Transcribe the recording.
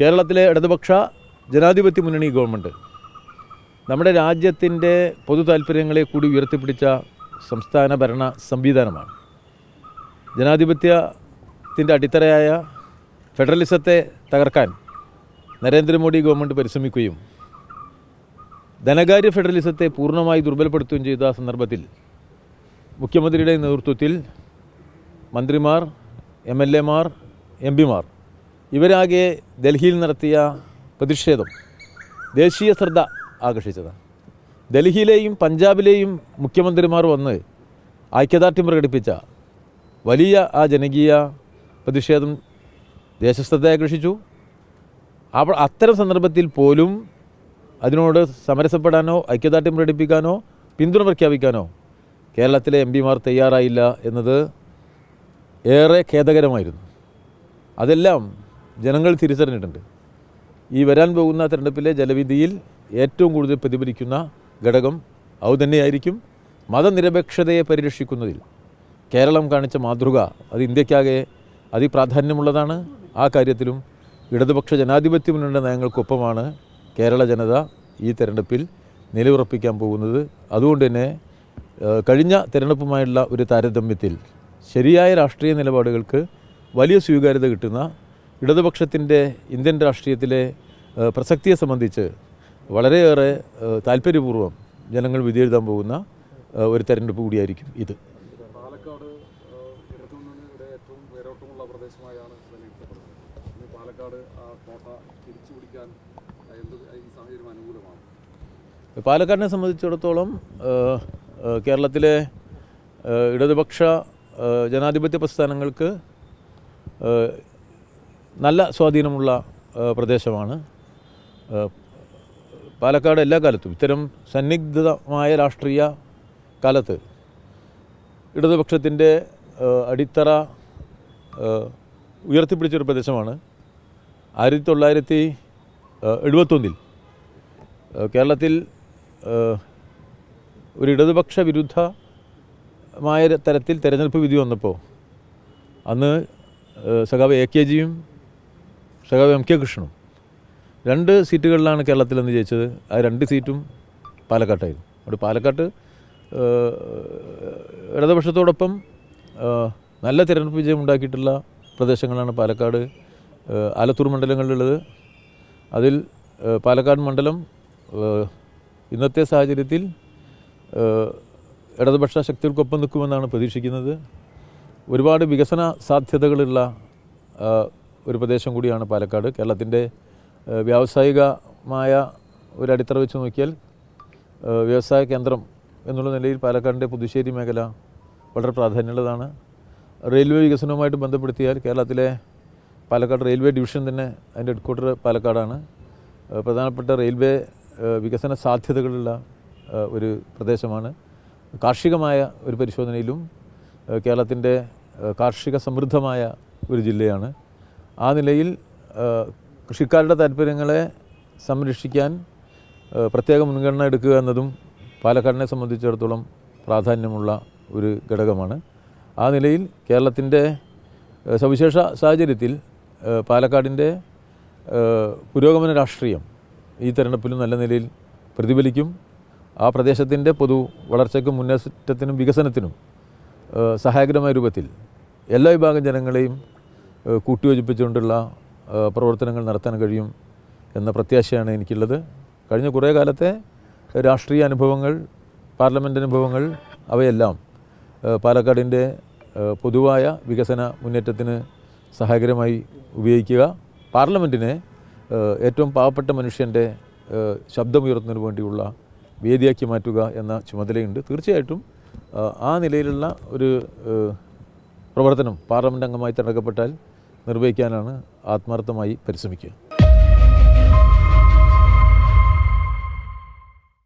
കേരളത്തിലെ ഇടതുപക്ഷ ജനാധിപത്യ മുന്നണി ഗവൺമെന്റ്. നമ്മുടെ രാജ്യത്തിന്റെ പൊതു താല്പര്യങ്ങളെ കൂടി ഉയർത്തിപ്പിടിച്ച സംസ്ഥാന ഭരണ സംവിധാനമാണ്. ജനാധിപത്യത്തിന്റെ അടിത്തറയായ ഫെഡറലിസത്തെ തകർക്കാൻ നരേന്ദ്രമോദി ഗവൺമെന്റ് പരിശ്രമിക്കുകയും ധനകാര്യ ഫെഡറലിസത്തെ പൂർണമായി ദുർബലപ്പെടുത്തുകയും ചെയ്ത സന്ദർഭത്തിൽ മുഖ്യമന്ത്രിയുടെ നേതൃത്വത്തിൽ മന്ത്രിമാർ എം എൽ എമാർ എം പിമാർ ഇവരാകെ ഡൽഹിയിൽ നടത്തിയ പ്രതിഷേധം ദേശീയ ശ്രദ്ധ ആകർഷിച്ചതാണ്. ഡൽഹിയിലെയും പഞ്ചാബിലെയും മുഖ്യമന്ത്രിമാർ വന്ന് ഐക്യദാർഢ്യം പ്രകടിപ്പിച്ച വലിയ ആ ജനകീയ പ്രതിഷേധം ദേശശ്രദ്ധ ആകർഷിച്ചു. അവ അത്തരം സന്ദർഭത്തിൽ പോലും അതിനോട് സമരസപ്പെടാനോ ഐക്യദാർഢ്യം പ്രകടിപ്പിക്കാനോ പിന്തുണ പ്രഖ്യാപിക്കാനോ കേരളത്തിലെ എം പിമാർ തയ്യാറായില്ല എന്നത് ഏറെ ഖേദകരമായിരുന്നു. അതെല്ലാം ജനങ്ങൾ തിരിച്ചറിഞ്ഞിട്ടുണ്ട്. ഈ വരാൻ പോകുന്ന തെരഞ്ഞെടുപ്പിലെ ജലവിധിയിൽ ഏറ്റവും കൂടുതൽ പ്രതിഫലിക്കുന്ന ഘടകം അതുതന്നെയായിരിക്കും മതനിരപേക്ഷതയെ പരിരക്ഷിക്കുന്നതിൽ. കേരളം കാണിച്ച മാതൃക അത് ഇന്ത്യക്കാകെ അതിപ്രാധാന്യമുള്ളതാണ്. ആ കാര്യത്തിലും ഇടതുപക്ഷ ജനാധിപത്യ മുന്നണിയുടെ നയങ്ങൾക്കൊപ്പമാണ് കേരള ജനത ഈ തെരഞ്ഞെടുപ്പിൽ നിലയുറപ്പിക്കാൻ പോകുന്നത്. അതുകൊണ്ട് തന്നെ കഴിഞ്ഞ തെരഞ്ഞെടുപ്പുമായുള്ള ഒരു താരതമ്യത്തിൽ ശരിയായ രാഷ്ട്രീയ നിലപാടുകൾക്ക് വലിയ സ്വീകാര്യത കിട്ടുന്ന ഇടതുപക്ഷത്തിന്റെ ഇന്ത്യൻ രാഷ്ട്രീയത്തിലെ പ്രസക്തിയെ സംബന്ധിച്ച് വളരെയേറെ താല്പര്യപൂർവം ജനങ്ങൾ വിധിയെഴുതാൻ പോകുന്ന ഒരു തെരഞ്ഞെടുപ്പ് കൂടിയായിരിക്കും ഇത്. പാലക്കാടിനെ സംബന്ധിച്ചിടത്തോളം കേരളത്തിലെ ഇടതുപക്ഷ ജനാധിപത്യ പ്രസ്ഥാനങ്ങൾക്ക് നല്ല സ്വാധീനമുള്ള പ്രദേശമാണ്. പാലക്കാട് എല്ലാ കാലത്തും ഇത്തരം സന്നിഗ്ധമായ രാഷ്ട്രീയ കാലത്ത് ഇടതുപക്ഷത്തിന്റെ അടിത്തറ ഉയർത്തിപ്പിടിച്ചൊരു പ്രദേശമാണ്. ആയിരത്തി തൊള്ളായിരത്തി എഴുപത്തൊന്നിൽ കേരളത്തിൽ ഒരു ഇടതുപക്ഷ വിരുദ്ധമായ തരത്തിൽ തെരഞ്ഞെടുപ്പ് വിധി വന്നപ്പോൾ അന്ന് സഖാവ് എ കെ ജിയും സഖാവ് എം കെ കൃഷ്ണനും. രണ്ട് സീറ്റുകളിലാണ് കേരളത്തിൽ നിന്ന് ജയിച്ചത്. ആ രണ്ട് സീറ്റും പാലക്കാട്ടായിരുന്നു. അവിടെ പാലക്കാട്ട് ഇടതുപക്ഷത്തോടൊപ്പം നല്ല തിരഞ്ഞെടുപ്പ് വിജയം ഉണ്ടാക്കിയിട്ടുള്ള പ്രദേശങ്ങളാണ് പാലക്കാട് ആലത്തൂർ മണ്ഡലങ്ങളിലുള്ളത്. അതിൽ പാലക്കാട് മണ്ഡലം ഇന്നത്തെ സാഹചര്യത്തിൽ ഇടതുപക്ഷ ശക്തികൾക്കൊപ്പം നിൽക്കുമെന്നാണ് പ്രതീക്ഷിക്കുന്നത്. ഒരുപാട് വികസന സാധ്യതകളുള്ള ഒരു പ്രദേശം കൂടിയാണ് പാലക്കാട്. കേരളത്തിന്റെ വ്യാവസായികമായ ഒരു അടിത്തറ വെച്ച് നോക്കിയാൽ വ്യവസായ കേന്ദ്രം എന്നുള്ള നിലയിൽ പാലക്കാടിന്റെ പുതുശ്ശേരി മേഖല വളരെ പ്രാധാന്യമുള്ളതാണ്. റെയിൽവേ വികസനവുമായിട്ട് ബന്ധപ്പെടുത്തിയാൽ കേരളത്തിലെ പാലക്കാട് റെയിൽവേ ഡിവിഷൻ തന്നെ അതിന്റെ ഹെഡ്ക്വാർട്ടർ പാലക്കാടാണ്. പ്രധാനപ്പെട്ട റെയിൽവേ വികസന സാധ്യതകളുള്ള ഒരു പ്രദേശമാണ്. കാർഷികമായ ഒരു പരിശോധനയിലും കേരളത്തിന്റെ കാർഷിക സമൃദ്ധമായ ഒരു ജില്ലയാണ്. ആ നിലയിൽ കൃഷിക്കാരുടെ താല്പര്യങ്ങളെ സംരക്ഷിക്കാൻ പ്രത്യേക മുൻഗണന എടുക്കുക എന്നതും പാലക്കാടിനെ സംബന്ധിച്ചിടത്തോളം പ്രാധാന്യമുള്ള ഒരു ഘടകമാണ്. ആ നിലയിൽ കേരളത്തിന്റെ സവിശേഷ സാഹചര്യത്തിൽ പാലക്കാടിന്റെ പുരോഗമന രാഷ്ട്രീയം ഈ തെരഞ്ഞെടുപ്പിലും നല്ല നിലയിൽ പ്രതിഫലിക്കും. ആ പ്രദേശത്തിന്റെ പൊതു വളർച്ചയ്ക്കും മുന്നേറ്റത്തിനും വികസനത്തിനും സഹായകരമായ രൂപത്തിൽ എല്ലാ വിഭാഗം ജനങ്ങളെയും കൂട്ടിയോജിപ്പിച്ചുകൊണ്ടുള്ള പ്രവർത്തനങ്ങൾ നടത്താൻ കഴിയും എന്ന പ്രത്യാശയാണ് എനിക്കുള്ളത്. കഴിഞ്ഞ കുറേ കാലത്തെ രാഷ്ട്രീയ അനുഭവങ്ങൾ പാർലമെന്റ് അനുഭവങ്ങൾ അവയെല്ലാം പാലക്കാടിന്റെ പൊതുവായ വികസന മുന്നേറ്റത്തിന് സഹായകരമായി ഉപയോഗിക്കുക. പാർലമെന്റിനെ ഏറ്റവും പാവപ്പെട്ട മനുഷ്യന്റെ ശബ്ദം ശബ്ദമുയർത്തുന്നതിന് വേണ്ടിയുള്ള വേദിയാക്കി മാറ്റുക എന്ന ചുമതലയുണ്ട്. തീർച്ചയായിട്ടും ആ നിലയിലുള്ള ഒരു പ്രവർത്തനം പാർലമെന്റ് അംഗമായി തിരഞ്ഞെടുക്കപ്പെട്ടാൽ നിർവഹിക്കാനാണ് ആത്മാർത്ഥമായി പരിശ്രമിക്കുക.